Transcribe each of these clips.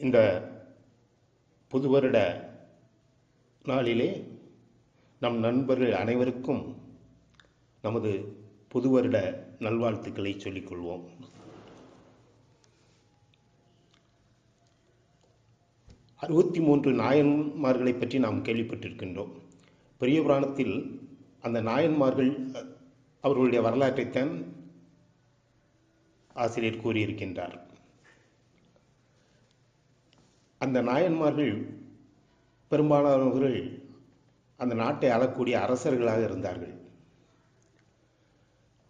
இந்த புது வருட நாளிலே நம் நண்பர்கள் அனைவருக்கும் நமது புது வருட நல்வாழ்த்துக்களை சொல்லிக்கொள்வோம். அறுபத்தி மூன்று நாயன்மார்களை பற்றி நாம் கேள்விப்பட்டிருக்கின்றோம். பெரிய புராணத்தில் அந்த நாயன்மார்கள் அவர்களுடைய வரலாற்றைத்தான் ஆசிரியர் கூறியிருக்கின்றார். அந்த நாயன்மார்கள் பெரும்பாலானவர்கள் அந்த நாட்டை ஆளக்கூடிய அரசர்களாக இருந்தார்கள்.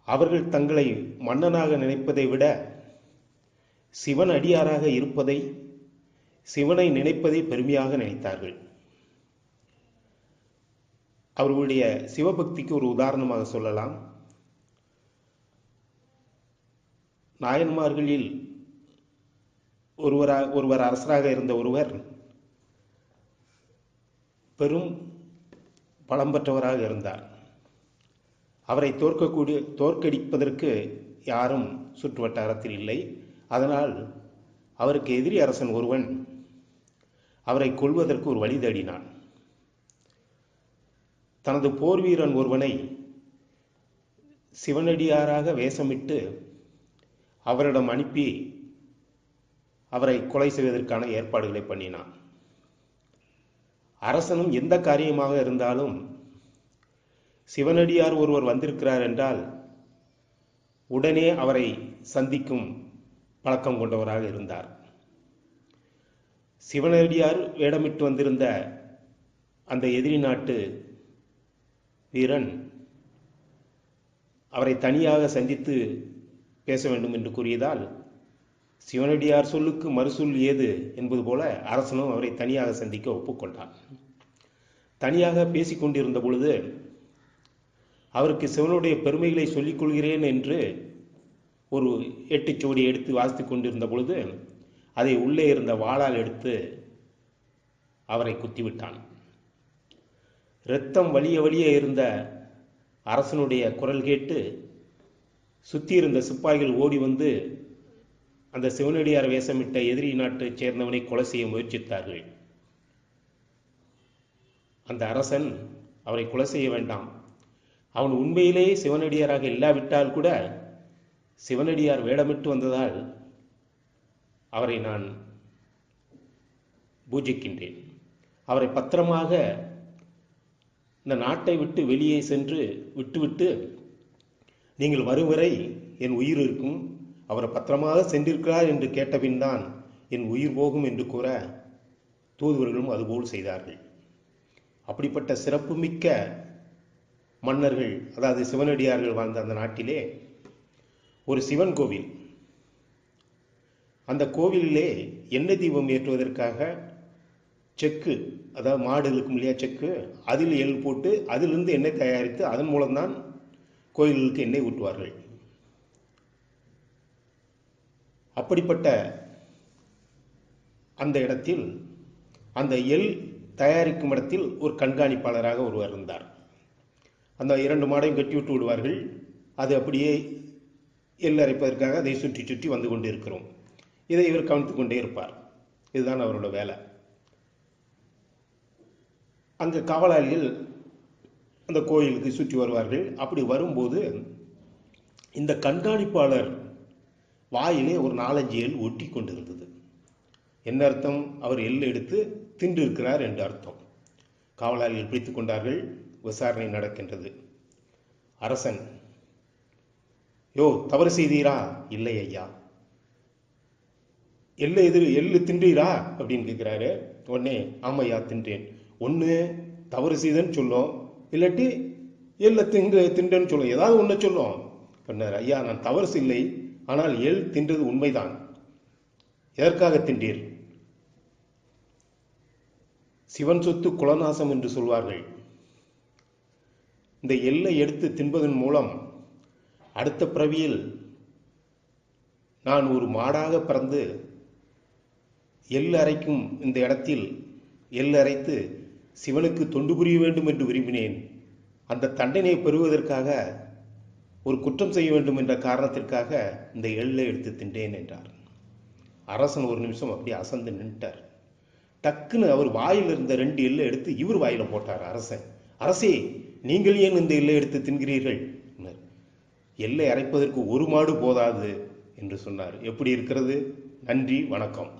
அவர்கள் தங்களை மன்னனாக நினைப்பதை விட சிவன் அடியாராக இருப்பதை சிவனை நினைப்பதை பெருமையாக நினைத்தார்கள். அவர்களுடைய சிவபக்திக்கு ஒரு உதாரணமாக சொல்லலாம். நாயன்மார்களில் ஒருவராக ஒருவர் அரசராக இருந்த ஒருவர் பெரும் பலம் பெற்றவராக இருந்தார். அவரை தோற்கக்கூடிய தோற்கடிப்பதற்கு யாரும் சுற்று வட்டாரத்தில் இல்லை. அதனால் அவருக்கு எதிரி அரசன் ஒருவன் அவரை கொல்வதற்கு ஒரு வழி தேடினான். தனது போர் வீரன் ஒருவனை சிவனடியாராக வேஷமிட்டு அவரிடம் அனுப்பி அவரை கொலை செய்வதற்கான ஏற்பாடுகளை பண்ணினான். அரசனும் எந்த காரியமாக இருந்தாலும் சிவனடியார் ஒருவர் வந்திருக்கிறார் என்றால் உடனே அவரை சந்திக்கும் பழக்கம் கொண்டவராக இருந்தார். சிவனடியார் வேடமிட்டு வந்திருந்த அந்த எதிரி நாட்டு வீரன் அவரை தனியாக சந்தித்து பேச வேண்டும் என்று கூறியதால் சிவனடியார் சொல்லுக்கு மறுசொல் ஏது என்பது போல அரசனும் அவரை தனியாக சந்திக்க ஒப்புக்கொண்டான். தனியாக பேசிக்கொண்டிருந்த பொழுது அவருக்கு சிவனுடைய பெருமைகளை சொல்லிக் கொள்கிறேன் என்று ஒரு எட்டுச்சுவடி எடுத்து வாசித்துக் கொண்டிருந்த பொழுது அதை உள்ளே இருந்த வாளால் எடுத்து அவரை குத்திவிட்டான். இரத்தம் வலிய வழியே இருந்த அரசனுடைய குரல் கேட்டு சுத்தி இருந்த சிப்பாய்கள் ஓடி வந்து அந்த சிவனடியார் வேஷமிட்ட எதிரி நாட்டைச் சேர்ந்தவனை கொலை செய்ய முயற்சித்தார்கள். அந்த அரசன் அவரை கொலை செய்ய வேண்டாம். அவன் உண்மையிலேயே சிவனடியாராக இல்லாவிட்டால் கூட சிவனடியார் வேடமிட்டு வந்ததால் அவரை நான் பூஜிக்கின்றேன். அவரை பத்திரமாக இந்த நாட்டை விட்டு வெளியே சென்று விட்டுவிட்டு நீங்கள் வரும் வரை என் உயிர் இருக்கும். அவரை பத்திரமாக சென்றிருக்கிறார் என்று கேட்டபின் தான் என் உயிர் போகும் என்று கூற தூதுவர்களும் அதுபோல் செய்தார்கள். அப்படிப்பட்ட சிறப்புமிக்க மன்னர்கள் அதாவது சிவனடியார்கள் வாழ்ந்த அந்த நாட்டிலே ஒரு சிவன் கோவில். அந்த கோவிலிலே எண்ணெய் தீபம் ஏற்றுவதற்காக செக்கு அதாவது மாடு இருக்கும் இல்லையா செக்கு அதில் எள் போட்டு அதிலிருந்து எண்ணெய் தயாரித்து அதன் மூலம்தான் கோயில்களுக்கு எண்ணெய் ஊட்டுவார்கள். அப்படிப்பட்ட அந்த இடத்தில் அந்த எள் தயாரிக்கும் இடத்தில் ஒரு கண்காணிப்பாளராக ஒருவர் இருந்தார். அந்த இரண்டு மாடையும் கட்டி விட்டு விடுவார்கள். அது அப்படியே எல் அரைப்பதற்காக அதை சுற்றி சுற்றி வந்து கொண்டு இருக்கிறோம் இதை இவர் கவனித்துக் கொண்டே இருப்பார். இதுதான் அவரோட வேலை. அங்கு காவலாளிகள் அந்த கோயிலுக்கு சுற்றி வருவார்கள். அப்படி வரும்போது இந்த கண்காணிப்பாளர் வாயிலே ஒரு நாலஞ்சு எள் ஒட்டி கொண்டிருந்தது. என்ன அர்த்தம்? அவர் எள் எடுத்து தின்று இருக்கிறார் என்று அர்த்தம். காவலாளிகள் பிடித்து கொண்டார்கள். விசாரணை நடக்கின்றது. அரசன் யோ தவறு செய்தீரா? இல்லை ஐயா. எள்ளு எதிர் எள்ளு தின்றீரா? அப்படின்னு கேட்குறாரு. உடனே ஆமையா தின்றேன். ஒன்று தவறு செய்தன்னு சொல்லும். இல்லாட்டி எள்ள தின்று தின்றேன்னு சொல்லும். ஏதாவது ஒன்று சொல்லும். பண்ணார் ஐயா நான் தவறு இல்லை ஆனால் எள் தின்றது உண்மைதான். எதற்காக தின்றீர்? சிவன் சொத்து குலநாசம் என்று சொல்வார்கள். இந்த எல்லை எடுத்து தின்பதன் மூலம் அடுத்த பிறவியில் நான் ஒரு மாடாக பிறந்து எள் அரைக்கும் இந்த இடத்தில் எள் அரைத்து சிவனுக்கு தொண்டு புரிய வேண்டும் என்று விரும்பினேன். அந்த தண்டனையை பெறுவதற்காக ஒரு குற்றம் செய்ய வேண்டும் என்ற காரணத்திற்காக இந்த எள்ளை எடுத்து தின்றேன் என்றார். அரசன் ஒரு நிமிஷம் அப்படியே அசந்து நின்ட்டார். டக்குன்னு அவர் வாயில் இருந்த ரெண்டு எள்ளை எடுத்து இவர் வாயில போட்டார் அரசன். அரசே நீங்கள் ஏன் இந்த எல்லை எடுத்து தின்கிறீர்கள்? எல்லை அரைப்பதற்கு ஒரு மாடு போதாது என்று சொன்னார். எப்படி இருக்கிறது? நன்றி வணக்கம்.